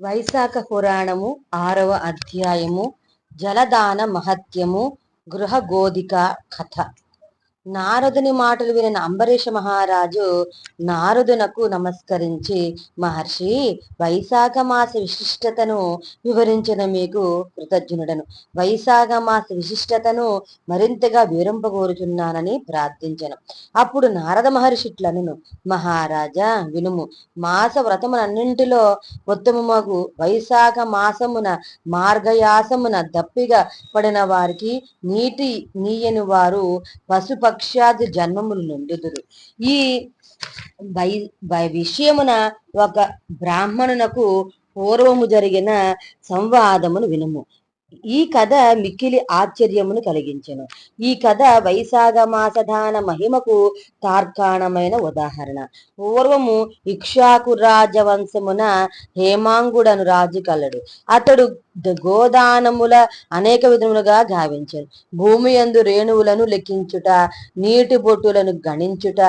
వైశాఖ పురాణము ఆరవ అధ్యాయము జలదాన మహత్యము గృహ గోధిక కథ. నారదుని మాటలు వినిన అంబరీష మహారాజు నారదునకు నమస్కరించి మహర్షి వైశాఖ మాస విశిష్టతను వివరించిన మీకు కృతజ్ఞుడను. వైశాఖ మాస విశిష్టతను మరింతగా వివరింపగోరుచున్నానని ప్రార్థించను. అప్పుడు నారద మహర్షిట్లను మహారాజా వినుము. మాస వ్రతమునన్నింటిలో ఉత్తమమగు వైశాఖ మాసమున మార్గయాసమున దప్పిగా పడిన వారికి నీటి నీయని వారు లక్షాది జన్మములు నుండుదురు. ఈ వై విషయమున ఒక బ్రాహ్మణునకు పూర్వము జరిగిన సంవాదమును వినుము. ఈ కథ మిక్కిలి ఆశ్చర్యమును కలిగించెను. ఈ కథ వైశాఖ మాసధాన మహిమకు తార్కాణమైన ఉదాహరణ. పూర్వము ఇక్షాకు రాజవంశమున హేమాంగుడను రాజు కలడు. అతడు గోదానముల అనేక విధములుగా గావించాడు భూమి యందు రేణువులను లెక్కించుట నీటి బొట్టులను గణించుట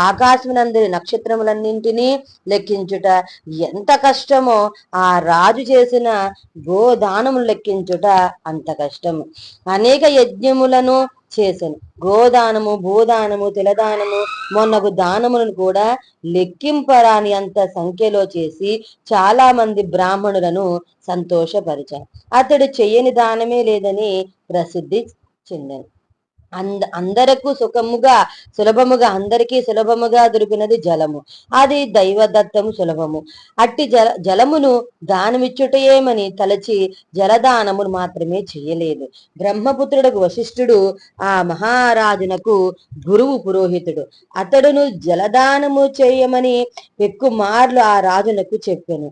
ఆకాశమునందరి నక్షత్రములన్నింటినీ లెక్కించుట ఎంత కష్టమో ఆ రాజు చేసిన గోదానములు లెక్కించుట అంత కష్టము. అనేక యజ్ఞములను చేశాను గోదానము భూదానము తిలదానము మొన్నకు దానములను కూడా లెక్కింపరాని అంత సంఖ్యలో చేసి చాలా మంది బ్రాహ్మణులను సంతోషపరిచారు అతడు చెయ్యని దానమే లేదని ప్రసిద్ధి చెందాను. అంద అందరకు సుఖముగా సులభముగా అందరికీ సులభముగా దొరికినది జలము. అది దైవదత్తము సులభము. అట్టి జల జలమును దానమిచ్చుటయేమని తలచి జలదానమును మాత్రమే చేయలేదు. బ్రహ్మపుత్రుడు వశిష్ఠుడు ఆ మహారాజునకు గురువు పురోహితుడు. అతడును జలదానము చేయమని ఎక్కువ మార్లు ఆ రాజునకు చెప్పాను.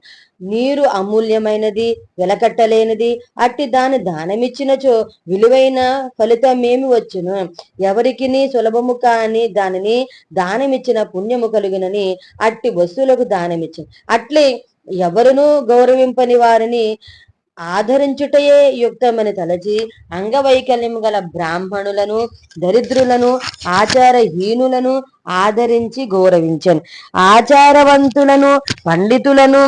నీరు అమూల్యమైనది వెలకట్టలేనిది. అట్టి దాని దానమిచ్చినచో విలువైన ఫలితమేమి వచ్చును? ఎవరికి సులభము కాని దానిని దానమిచ్చిన పుణ్యము కలిగినని అట్టి వస్తువులకు దానమిచ్చిన అట్లే ఎవరును గౌరవింపని వారిని ఆదరించుటయే యుక్తమని తలచి అంగవైకల్యం గల బ్రాహ్మణులను దరిద్రులను ఆచారహీనులను ఆదరించి గౌరవించను. ఆచారవంతులను పండితులను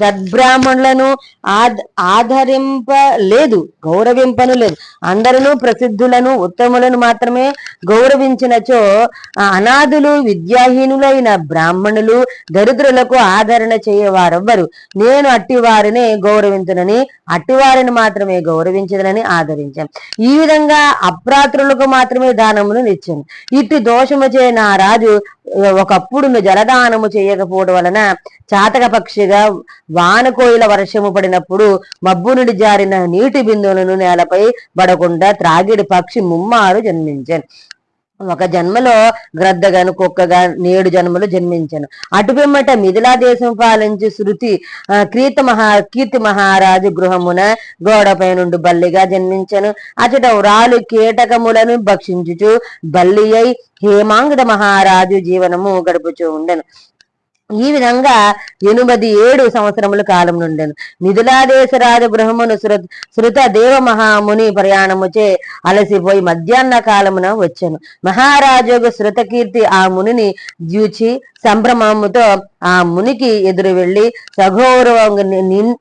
సద్బ్రాహ్మణులను ఆద్ ఆదరింపలేదు గౌరవింపను లేదు అందరూ ప్రసిద్ధులను ఉత్తములను మాత్రమే గౌరవించినచో అనాథులు విద్యాహీనులైన బ్రాహ్మణులు దరిద్రులకు ఆదరణ చేయవారెవ్వరు. నేను అట్టి వారినే గౌరవించునని అట్టివారిని మాత్రమే గౌరవించదనని ఆదరించాను. ఈ విధంగా అప్రాత్రులకు మాత్రమే దానమును నిచ్చాను. ఇట్టి దోషము చే నా రాజు ఒకప్పుడు జలదానము చేయకపోవడం వలన చాతక పక్షిగా వానకోయిల వర్షము పడినప్పుడు మబ్బు నుండి జారిన నీటి బిందువులను నేలపై పడకుండా త్రాగిడి పక్షి ముమ్మారు జన్మించాను. ఒక జన్మలో గ్రద్దగాను కుక్కగా నేడు జన్మలు జన్మించాను. అటుపిమ్మట మిథిలా దేశం పాలించి శృతి కీర్తి మహా కీర్తి మహారాజు గృహమున గోడపై నుండి బల్లిగా జన్మించాను. అచట వ్రాలు కీటకములను భక్షించుచు బల్లి అయి హేమాంగద మహారాజు జీవనము గడుపుచూ ఉండెను. ఈ విధంగా ఎనిమిది ఏడు సంవత్సరముల కాలం నుండెను రాజు రాజగృహమును శృత శృత దేవ మహాముని ప్రయాణముచే అలసిపోయి మధ్యాహ్న కాలమున వచ్చాను. మహారాజు శృతకీర్తి ఆ మునిని ద్యూచి సంభ్రమముతో ఆ మునికి ఎదురు వెళ్ళి సగౌరవంగా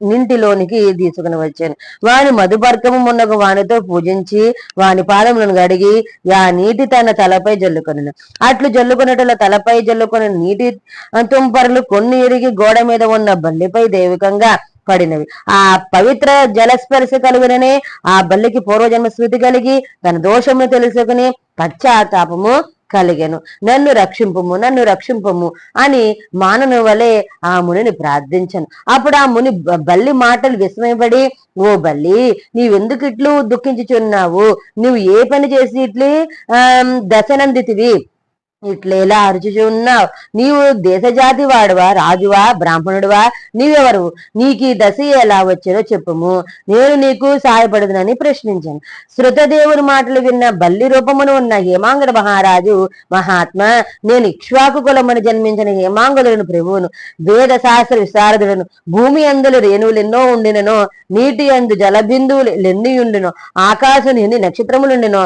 నింటిలోనికి తీసుకుని వచ్చాను. వాని మధుపర్కము మున్నగు వానితో పూజించి వాని పాదములను గడిగి ఆ నీటి తన తలపై జల్లుకొనను. అట్లు జల్లుకున్నట్ల తలపై జల్లుకొని నీటి తుంపరలు కొన్ని ఎరిగి గోడ మీద ఉన్న బల్లిపై దేవికంగా పడినవి. ఆ పవిత్ర జలస్పర్శ కలుగుననే ఆ బల్లికి పూర్వజన్మ స్మృతి కలిగి తన దోషమును తెలుసుకుని పశ్చాత్తాపము కలిగెను. నన్ను రక్షింపము నన్ను రక్షింపము అని మానను వలె ఆ మునిని ప్రార్థించను. అప్పుడు ఆ ముని బల్లి మాటలు విస్మయపడి ఓ బల్లి నీవెందుకు ఇట్లు దుఃఖించుచున్నావు? నువ్వు ఏ పని చేసి ఇట్లు దశనందితివి? ఇట్లేలా అరుచుచున్నావు నీవు దేశజాతి వాడువా రాజువా బ్రాహ్మణుడువా? నీవెవరు? నీకు దశ ఎలా వచ్చారో చెప్పుము. నేను నీకు సహాయపడదునని ప్రశ్నించాను. శృతదేవుని మాటలు విన్న బల్లి రూపమును ఉన్న హేమాంగుడు మహారాజు మహాత్మ నేను ఇక్ష్వాకు కులమును జన్మించిన హేమాంగులను ప్రభువును వేద శాస్త్ర విశారదులను భూమి అందులు రేణువులు ఎన్నో ఉండిననో నీటి అందు జలబిందువులు ఎన్ని ఉండినో ఆకాశం ఎన్ని నక్షత్రములుండినో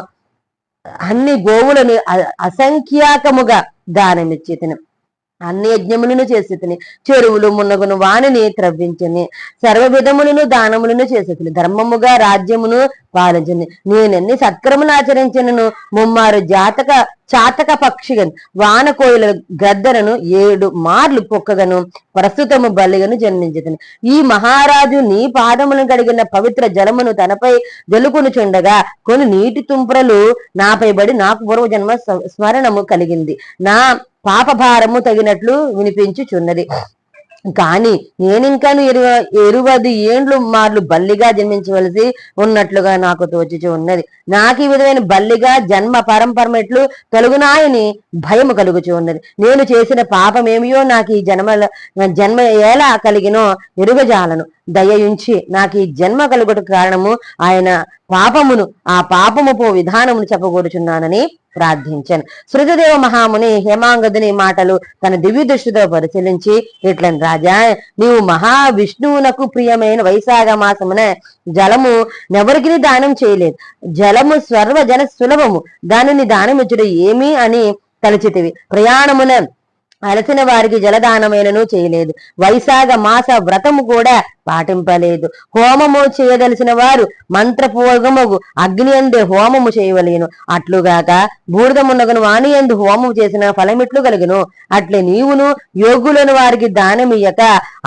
అన్ని గోవులను అసంఖ్యాకముగా దానమిచ్చేతను అన్ని యజ్ఞములను చేసి చెరువులు మున్నగును వాణిని త్రవ్వించని. సర్వ విధములను దానములను చేసి ధర్మముగా రాజ్యమును పాలించని. నేనన్ని సత్క్రములు ఆచరించినను? ముమ్మారు జాతక చాతక పక్షిగను. వాన కోయిల గద్దలను ఏడు మార్లు పొక్కగను. ప్రస్తుతము బలిగను జన్మించదని ఈ మహారాజు నీ పాదములను కడిగిన పవిత్ర జలమును తనపై జలుకునుచుండగా కొన్ని నీటి తుంపరలు నాపై బడి నాకు పూర్వజన్మ స్మరణము కలిగింది. నా పాపభారము తగినట్లు వినిపించుచున్నది. కాని నేనింకాను ఎరువ ఎరువది ఏండ్లు మార్లు బల్లిగా జన్మించవలసి ఉన్నట్లుగా నాకు తోచుచు ఉన్నది. నాకు ఈ విధమైన బల్లిగా జన్మ పరంపరమెట్లు కలుగునాయని భయము కలుగుచు ఉన్నది. నేను చేసిన పాపమేమియో నాకు ఈ జన్మ జన్మ ఎలా కలిగినో ఎరుగజాలను. దయయుంచి నాకు ఈ జన్మ కలుగుట కారణము ఆయన పాపమును ఆ పాపము పో విధానమును చెప్పకూడుచున్నానని ప్రార్థించాను. సృజదేవ మహాముని హేమాంగదుని మాటలు తన దివ్య దృష్టితో పరిశీలించి ఇట్లని రాజా నీవు మహావిష్ణువునకు ప్రియమైన వైశాఖ మాసమున జలము నెవరికి దానం చేయలేదు. జలము సర్వజన సులభము. దానిని దానమిచ్చుడు ఏమి అని తలచితివి. ప్రయాణమున అలసిన వారికి జలదానమైనను చేయలేదు. వైశాఖ మాస వ్రతము కూడా పాటింపలేదు. హోమము చేయదలిసిన వారు మంత్రపూర్వకముగు అగ్ని అందే హోమము చేయవలేను. అట్లుగాక బూడిదమున్నగను వాణి ఎందు హోమము చేసిన ఫలమిట్లు కలుగును అట్లే నీవును యోగులను వారికి దానమియ్యక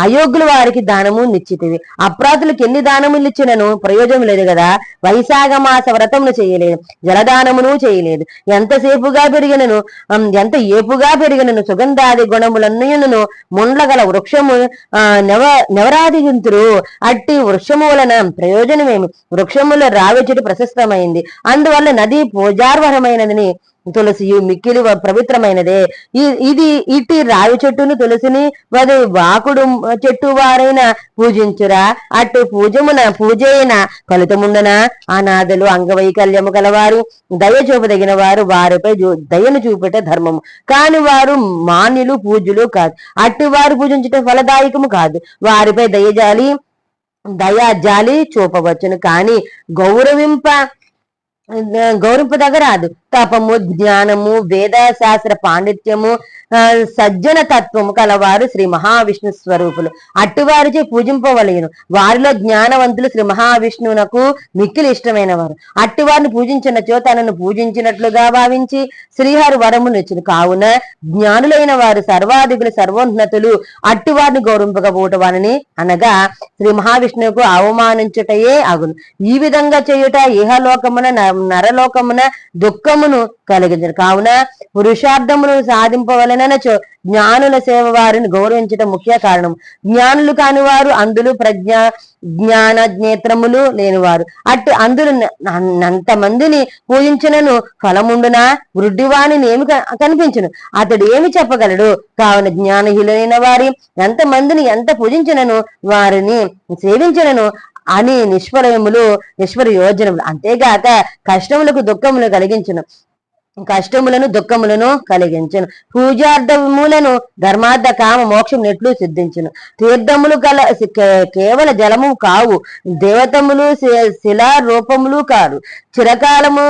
అయోగ్యుల వారికి దానము నిశ్చితివి అప్రాతులకు ఎన్ని దానములు ఇచ్చినను ప్రయోజనం లేదు కదా వైశాఖ మాస వ్రతమును చేయలేదు జలదానమును చేయలేదు. ఎంతసేపుగా పెరిగినను ఎంత ఏపుగా పెరిగినను సుగంధాది గుణములన్నయును ముండ్లగల వృక్షము నెవ నెవరాదిగింతురు అట్టి వృక్షము వలన ప్రయోజనమేమి? వృక్షముల రావిచుటి ప్రశస్తమైంది. అందువల్ల నది పూజార్వహమైనదని తులసియు మిక్కిలి పవిత్రమైనదే. ఇది ఇట్టి రావి చెట్టును తులసిని వది వాకుడు చెట్టు వారైన పూజించురా. అటు పూజమున పూజైన ఫలితముండన అనాథలు అంగవైకల్యము గలవారు దయ చూపదగిన వారు వారిపై దయను చూపెట ధర్మము. కాని వారు మాన్యులు పూజలు కాదు. అట్టి వారు పూజించట ఫలదాయకము కాదు. వారిపై దయజాలి దయా జాలి చూపవచ్చును. కానీ గౌరవింప గౌరవింపదగరాదు తపము జ్ఞానము వేద శాస్త్ర పాండిత్యము సజ్జన తత్వము కలవారు శ్రీ మహావిష్ణు స్వరూపులు. అట్టివారిచే పూజింపవలేను. వారిలో జ్ఞానవంతులు శ్రీ మహావిష్ణువునకు మిక్కిలి ఇష్టమైన వారు అట్టివారిని పూజించినచో తనను పూజించినట్లుగా భావించి శ్రీహరి వరము నచ్చును కావున జ్ఞానులైన వారు సర్వాధికులు సర్వోన్నతులు అట్టివారిని వారిని అనగా శ్రీ మహావిష్ణువుకు అవమానించుటయే అగును. ఈ విధంగా చేయుట ఇహలోకమున నరలోకమున దుఃఖం ఫలమును కలిగించను. కావున పురుషార్థమును సాధింపవలనచో జ్ఞానుల సేవ వారిని గౌరవించడం ముఖ్య కారణం. జ్ఞానులు కాని వారు అందులు ప్రజ్ఞ జ్ఞాన నేత్రములు లేనివారు. అటు అందులు మందిని పూజించినను ఫలముండునా? వృద్ధివాణి ఏమి కనిపించును? అతడు ఏమి చెప్పగలడు? కావున జ్ఞానహీలైన వారి ఎంతమందిని ఎంత పూజించినను వారిని సేవించినను అని నిష్ఫలములు నిష్ఫల యోజనములు. అంతేగాక కష్టములకు దుఃఖములు కలిగించును. కష్టములను దుఃఖములను కలిగించను. పూజార్థములను ధర్మార్థ కామ మోక్షం నెట్లు సిద్ధించును. తీర్థములు గల కేవల జలము కావు. దేవతములు శిలా రూపములు కాదు చిరకాలము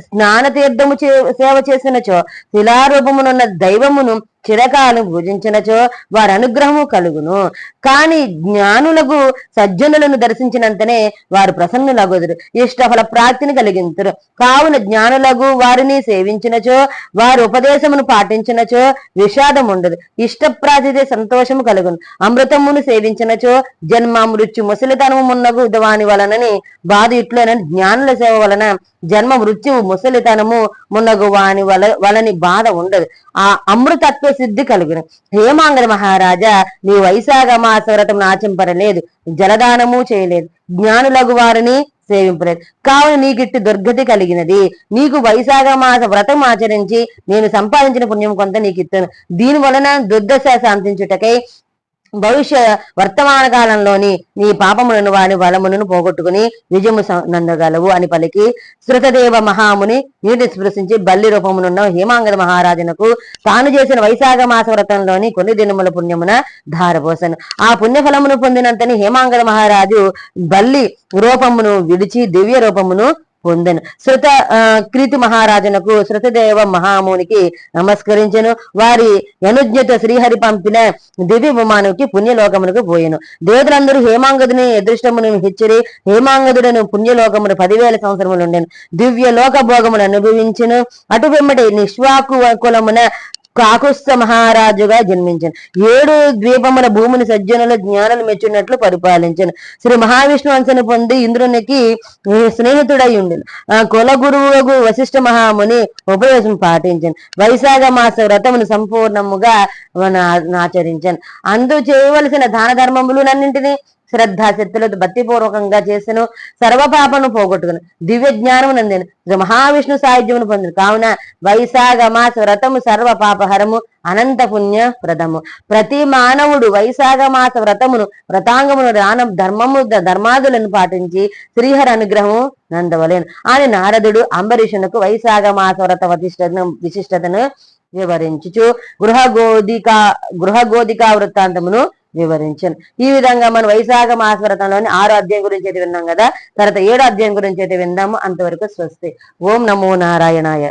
స్నాన తీర్థము సేవ చేసినచో శిలారూపమునున్న దైవమును చిరకాలం భుజించినచో వారి అనుగ్రహము కలుగును. కాని జ్ఞానులకు సజ్జనులను దర్శించినంతనే వారు ప్రసన్నులగుదురు. ఇష్టఫల ప్రాప్తిని కలిగించరు కావున జ్ఞానులకు వారిని సేవించినచో వారి ఉపదేశమును పాటించినచో విషాదం ఉండదు ఇష్టప్రాతిదే సంతోషము కలుగును. అమృతమును సేవించినచో జన్మ మృత్యు ముసలితనము మున్నగు వాని వలనని బాధ ఇట్లోనని జ్ఞానుల సేవ వలన జన్మ మృత్యువు ముసలితనము మున్నగు వాని వల వలని బాధ ఉండదు. ఆ అమృతత్వ సిద్ధి కలుగును. హేమాంగర మహారాజా నీ వైశాఖ మాసవ్రతం ఆచింపరలేదు జలదానము చేయలేదు జ్ఞానులగు వారిని సేవింపలేదు. కావున నీకిట్టి దుర్గతి కలిగినది. నీకు వైశాఖ మాస వ్రతం ఆచరించి నేను సంపాదించిన పుణ్యం కొంత నీకు ఇస్తాను దీని వలన దుర్దశ శాంతించుటకై భవిష్య వర్తమాన కాలంలోని నీ పాపములను వాని బలములను పోగొట్టుకుని విజయము నందగలవు అని పలికి శృతదేవ మహాముని నీటి స్పృశించి బల్లి రూపమునున్న హేమాంగద మహారాజునకు తాను చేసిన వైశాఖ మాస వ్రతంలోని కొన్ని దినముల పుణ్యమున ధారపోసను. ఆ పుణ్యఫలమును పొందినంతని హేమాంగద మహారాజు బల్లి రూపమును విడిచి దివ్య రూపమును పొందెను. శృత కీర్తి మహారాజునకు శృతదేవ మహామునికి నమస్కరించెను. వారి అనుజ్ఞత శ్రీహరి పంపిన దివ్య విమానుకి పుణ్యలోకమునకు పోయెను. దేవతలందరూ హేమాంగదుని అదృష్టమును హెచ్చరి హేమాంగదుడను పుణ్యలోకమును పదివేల సంవత్సరములు ఉండెను దివ్య లోక భోగమును అనుభవించును. అటు వెంబడి నిష్వాకు కులమున కాకుస్థ మహారాజుగా జన్మించను. ఏడు ద్వీపముల భూమిని సజ్జనుల జ్ఞానులు మెచ్చినట్లు పరిపాలించను. శ్రీ మహావిష్ణు అంశను పొంది ఇంద్రునికి స్నేహితుడై ఉండి. ఆ కుల గురువుకు వశిష్ఠ మహాముని ఉపదేశం పాటించను. వైశాఖ మాస వ్రతమును సంపూర్ణముగా ఆచరించాను. అందు చేయవలసిన దాన ధర్మములన్నింటినీ శ్రద్ధాశక్తులతో భక్తిపూర్వకంగా చేసెను సర్వపాపను పోగొట్టుకును దివ్య జ్ఞానము నందెను మహావిష్ణు సాయుధ్యమును పొందిను. కావున వైశాఖ మాస వ్రతము సర్వ పాపహరము అనంత పుణ్య వ్రతము. ప్రతి మానవుడు వైశాఖ మాస వ్రతమును వ్రతాంగమును దాన ధర్మము ధర్మాదులను పాటించి శ్రీహర అనుగ్రహము నందవలేను. అని నారదుడు అంబరీషునకు వైశాఖ మాస వ్రత విశిష్టతను విశిష్టతను వివరించుచు గృహ గోదిక గృహ వృత్తాంతమును వివరించను. ఈ విధంగా మనం వైశాఖ మాస వ్రతంలోని ఆరో అధ్యాయం గురించి అయితే విన్నాం కదా తర్వాత ఏడో అధ్యాయం గురించి అయితే విందాము. అంతవరకు స్వస్తి. ఓం నమో నారాయణాయ.